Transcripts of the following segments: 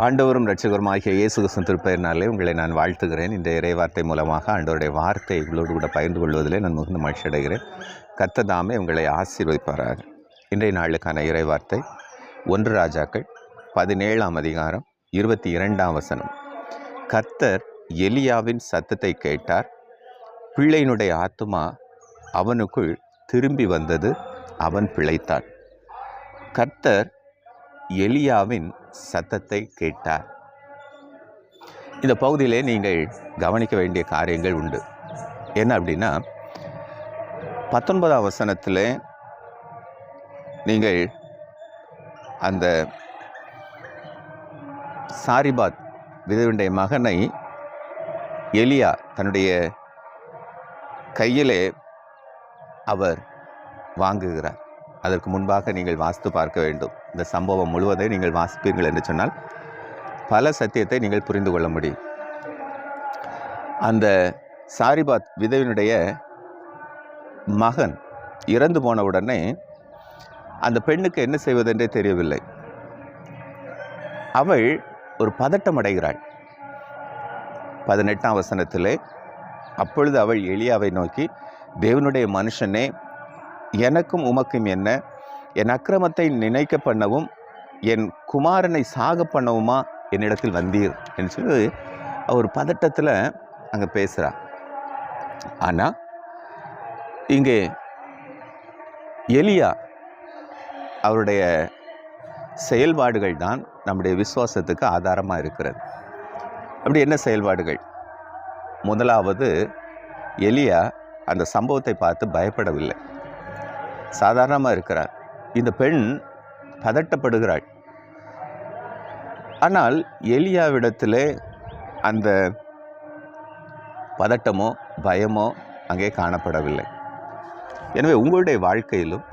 ஆண்டவரும் ரட்சகரும் ஆகிய இயேசு கிருஷ்ண திருப்பெயரினாலே உங்களை நான் வாழ்த்துகிறேன். இந்த இறைவார்த்தை மூலமாக ஆண்டவருடைய வார்த்தை உங்களோடு கூட பகிர்ந்து கொள்வதிலே நான் மிகுந்த மகிழ்ச்சி அடைகிறேன். கத்ததாமே உங்களை ஆசீர்வதிப்பாராக. இன்றைய நாளுக்கான இறைவார்த்தை ஒன்று ராஜாக்கள் பதினேழாம் அதிகாரம் இருபத்தி இரண்டாம் வசனம். கர்த்தர் எலியாவின் சத்தத்தை கேட்டார். பிள்ளையினுடைய ஆத்மா அவனுக்குள் திரும்பி வந்தது அவன் பிழைத்தான். கர்த்தர் எலியாவின் சத்தத்தை கேட்டார். இந்த பகுதியிலே நீங்கள் கவனிக்க வேண்டிய காரியங்கள் உண்டு. என்ன அப்படின்னா பத்தொன்பதாம் வசனத்தில் நீங்கள் அந்த சாரிபாத் விதவிடைய மகனை எலியா தன்னுடைய கையிலே அவர் வாங்குகிறார். அதற்கு முன்பாக நீங்கள் வாஸ்து பார்க்க வேண்டும். இந்த சம்பவம் முழுவதை நீங்கள் வாசிப்பீர்கள் என்று சொன்னால் பல சத்தியத்தை நீங்கள் புரிந்து கொள்ள முடியும். அந்த சாரிபாத் விதவினுடைய மகன் இறந்து போன உடனே அந்த பெண்ணுக்கு என்ன செய்வதென்றே தெரியவில்லை. அவள் ஒரு பதட்டம் அடைகிறாள். பதினெட்டாம் வசனத்திலே அப்பொழுது அவள் எளியாவை நோக்கி தேவனுடைய மனுஷனே எனக்கும் உமக்கும் என்ன? என் அக்கிரமத்தை நினைக்க பண்ணவும் என் குமாரனை சாக பண்ணவுமா என்னிடத்தில் வந்தீர் என்று சொல்லி அவர் பதட்டத்தில் அங்கே பேசுகிறார் ஆனால் இங்கே எலியா அவருடைய செயல்பாடுகள் தான் நம்முடைய விசுவாசத்துக்கு ஆதாரமாக இருக்கிறது. அப்படி என்ன செயல்பாடுகள்? முதலாவது எலியா அந்த சம்பவத்தை பார்த்து பயப்படவில்லை. சாதாரணமாக இருக்கிறார். இந்த பெண் பதட்டப்படுகிறாள். ஆனால் எலியாவிடத்தில் அந்த பதட்டமோ பயமோ அங்கே காணப்படவில்லை. எனவே உங்களுடைய வாழ்க்கையிலும்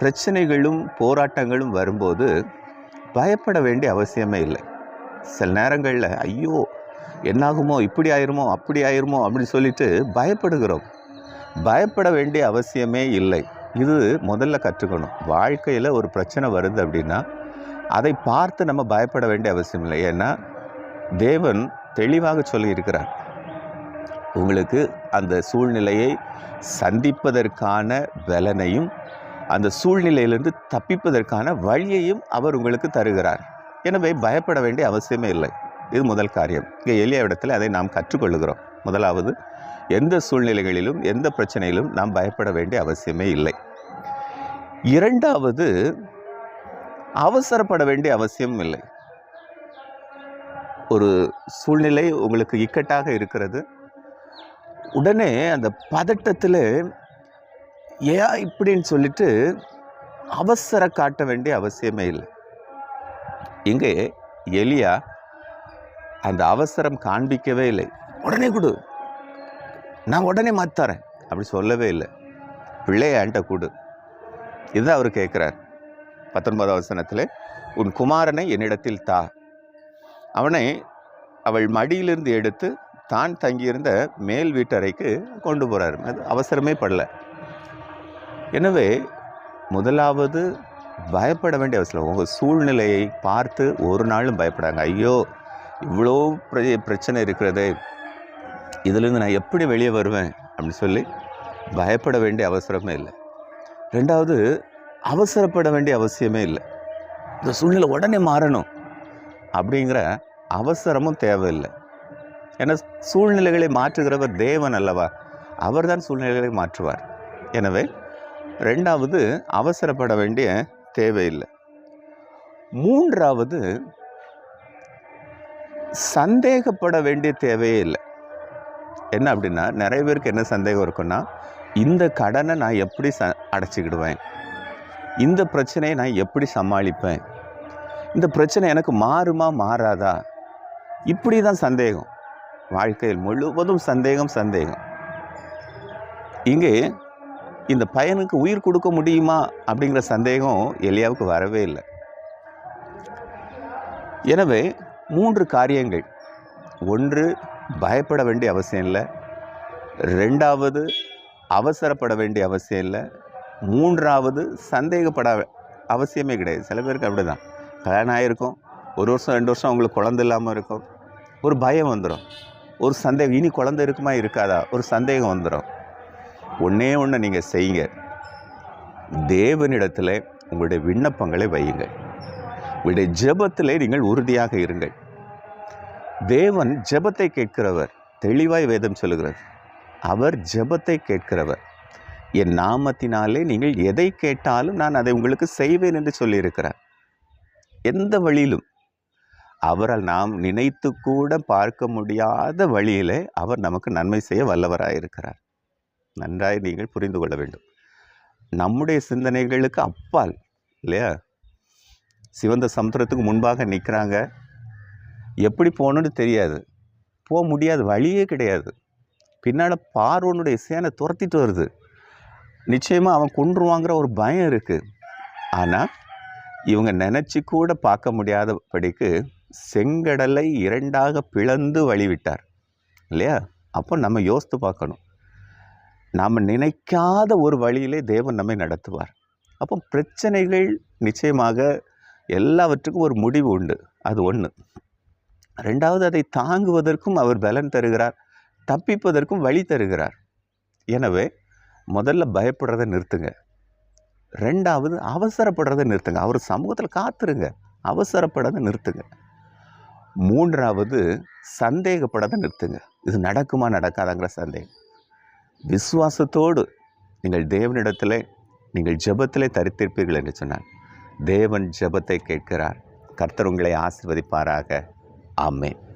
பிரச்சனைகளும் போராட்டங்களும் வரும்போது பயப்பட வேண்டிய அவசியமே இல்லை. சில நேரங்களில் ஐயோ என்னாகுமோ இப்படி ஆயிருமோ அப்படி ஆயிருமோ அப்படின்னு சொல்லிட்டு பயப்படுகிறோம். பயப்பட வேண்டிய அவசியமே இல்லை. இது முதல்ல கற்றுக்கணும். வாழ்க்கையில் ஒரு பிரச்சனை வருது அப்படின்னா அதை பார்த்து நம்ம பயப்பட வேண்டிய அவசியம் இல்லை. ஏன்னா தேவன் தெளிவாக சொல்லியிருக்கிறார். உங்களுக்கு அந்த சூழ்நிலையை சந்திப்பதற்கான பலனையும் அந்த சூழ்நிலையிலிருந்து தப்பிப்பதற்கான வழியையும் அவர் உங்களுக்கு தருகிறார். எனவே பயப்பட வேண்டிய அவசியமே இல்லை. இது முதல் காரியம். இங்கே எளிய இடத்துல அதை நாம் கற்றுக்கொள்ளுகிறோம். முதலாவது எந்த சூழ்நிலைகளிலும் எந்த பிரச்சனையிலும் நாம் பயப்பட வேண்டிய அவசியமே இல்லை. இரண்டாவது அவசரப்பட வேண்டிய அவசியம் இல்லை. ஒரு சூழ்நிலை உங்களுக்கு இக்கட்டாக இருக்கிறது. உடனே அந்த பதட்டத்தில் ஏன் இப்படின்னு சொல்லிட்டு அவசர காட்ட வேண்டிய அவசியமே இல்லை. இங்கே எலியா அந்த அவசரம் காண்பிக்கவே இல்லை. உடனே கொடு நான் உடனே மாற்றாரேன் அப்படி சொல்லவே இல்லை. பிள்ளைய என்கிட்ட கூடு. இதுதான் அவர் கேட்குறார். பத்தொன்பதாம் வசனத்தில் உன் குமாரனை என்னிடத்தில் தா. அவனை அவள் மடியிலிருந்து எடுத்து தான் தங்கியிருந்த மேல் வீட்டறைக்கு கொண்டு போகிறார் அது அவசரமே படல. எனவே முதலாவது பயப்பட வேண்டிய அவசியம் உங்கள் சூழ்நிலையை பார்த்து ஒரு நாளும் பயப்படாங்க. ஐயோ இவ்வளோ பிரச்சனை இருக்கிறதே. இதுலேருந்து நான் எப்படி வெளியே வருவேன் அப்படின்னு சொல்லி பயப்பட வேண்டிய அவசரமே இல்லை. ரெண்டாவது அவசரப்பட வேண்டிய அவசியமே இல்லை. இந்த சூழ்நிலை உடனே மாறணும் அப்படிங்கிற அவசரமும் தேவையில்லை. ஏன்னா சூழ்நிலைகளை மாற்றுகிறவர் தேவன் அல்லவா? அவர் தான் சூழ்நிலைகளை மாற்றுவார். எனவே ரெண்டாவது அவசரப்பட வேண்டிய தேவையில்லை. மூன்றாவது சந்தேகப்பட வேண்டிய தேவையே இல்லை. என்ன அப்படின்னா நிறைய பேருக்கு என்ன சந்தேகம் இருக்குன்னா இந்த கடனை நான் எப்படி ச அடைச்சிக்கிடுவேன்? இந்த பிரச்சனையை நான் எப்படி சமாளிப்பேன்? இந்த பிரச்சனை எனக்கு மாறுமா மாறாதா? இப்படி தான் சந்தேகம். வாழ்க்கையில் முழுவதும் சந்தேகம் சந்தேகம். இங்கே இந்த பையனுக்கு உயிர் கொடுக்க முடியுமா? அப்படிங்கிற சந்தேகம் எலியாவுக்கு வரவே இல்லை. எனவே மூன்று காரியங்கள். ஒன்று பயப்பட வேண்டிய அவசியம் இல்லை. ரெண்டாவது அவசரப்பட வேண்டிய அவசியம் இல்லை. மூன்றாவது சந்தேகப்பட அவசியமே கிடையாது. சில பேருக்கு அப்படி தான் கல்யாணம் ஆகிருக்கும் ஒரு வருஷம் ரெண்டு வருஷம் அவங்களுக்கு குழந்தை இல்லாமல் இருக்கும். ஒரு பயம் வந்துடும் ஒரு சந்தேகம். இனி குழந்தை இருக்குமா இருக்காதா? ஒரு சந்தேகம் வந்துடும் ஒன்றே ஒன்று நீங்கள் செய்யுங்க. தேவனிடத்தில் உங்களுடைய விண்ணப்பங்களை வையுங்கள். உங்களுடைய ஜெபத்தில் நீங்கள் உறுதியாக இருங்கள். தேவன் ஜெபத்தை கேட்கிறவர். தெளிவாய் வேதம் சொல்லுகிறது. அவர் ஜெபத்தை கேட்கிறவர். என் நாமத்தினாலே நீங்கள் எதை கேட்டாலும் நான் அதை உங்களுக்கு செய்வேன் என்று சொல்லியிருக்கிறார். எந்த வழியிலும். அவரால் நாம் நினைத்து கூட பார்க்க முடியாத வழியிலே அவர் நமக்கு நன்மை செய்ய வல்லவராக இருக்கிறார். நன்றாய் நீங்கள் புரிந்து கொள்ள வேண்டும். நம்முடைய சிந்தனைகளுக்கு அப்பால் இல்லையா? சிவந்த சமுத்திரத்துக்கு முன்பாக நிற்கிறாங்க. எப்படி போகணுன்னு தெரியாது. போக முடியாது வழியே கிடையாது. பின்னால் பார்வனுடைய சேனை துரத்திட்டு வருது. நிச்சயமாக அவன் கொன்றுவாங்கிற ஒரு பயம் இருக்குது ஆனால் இவங்க நினச்சி கூட பார்க்க முடியாதபடிக்கு செங்கடலை இரண்டாக பிளந்து வழிவிட்டார். இல்லையா? அப்போ நம்ம யோசித்து பார்க்கணும். நாம் நினைக்காத ஒரு வழியிலே தேவன் நம்மை நடத்துவார். அப்போ பிரச்சனைகள் நிச்சயமாக எல்லாவற்றுக்கும் ஒரு முடிவு உண்டு. அது ஒன்று ரெண்டாவது அதை தாங்குவதற்கும் அவர் பலன் தருகிறார் தப்பிப்பதற்கும் வழி தருகிறார். எனவே முதல்ல பயப்படுறதை நிறுத்துங்க. ரெண்டாவது அவசரப்படுறதை நிறுத்துங்க. அவர் சமூகத்தில் காத்துருங்க. அவசரப்படாத நிறுத்துங்க. மூன்றாவது சந்தேகப்படாத நிறுத்துங்க. இது நடக்குமா நடக்காதாங்கிற சந்தேகம். விசுவாசத்தோடு நீங்கள் தேவனிடத்தில் நீங்கள் ஜபத்திலே தரித்திருப்பீர்கள் என்று சொன்னார். தேவன் ஜெபத்தை கேட்கிறார். கர்த்தர் உங்களை ஆசிர்வதிப்பாராக. Amén.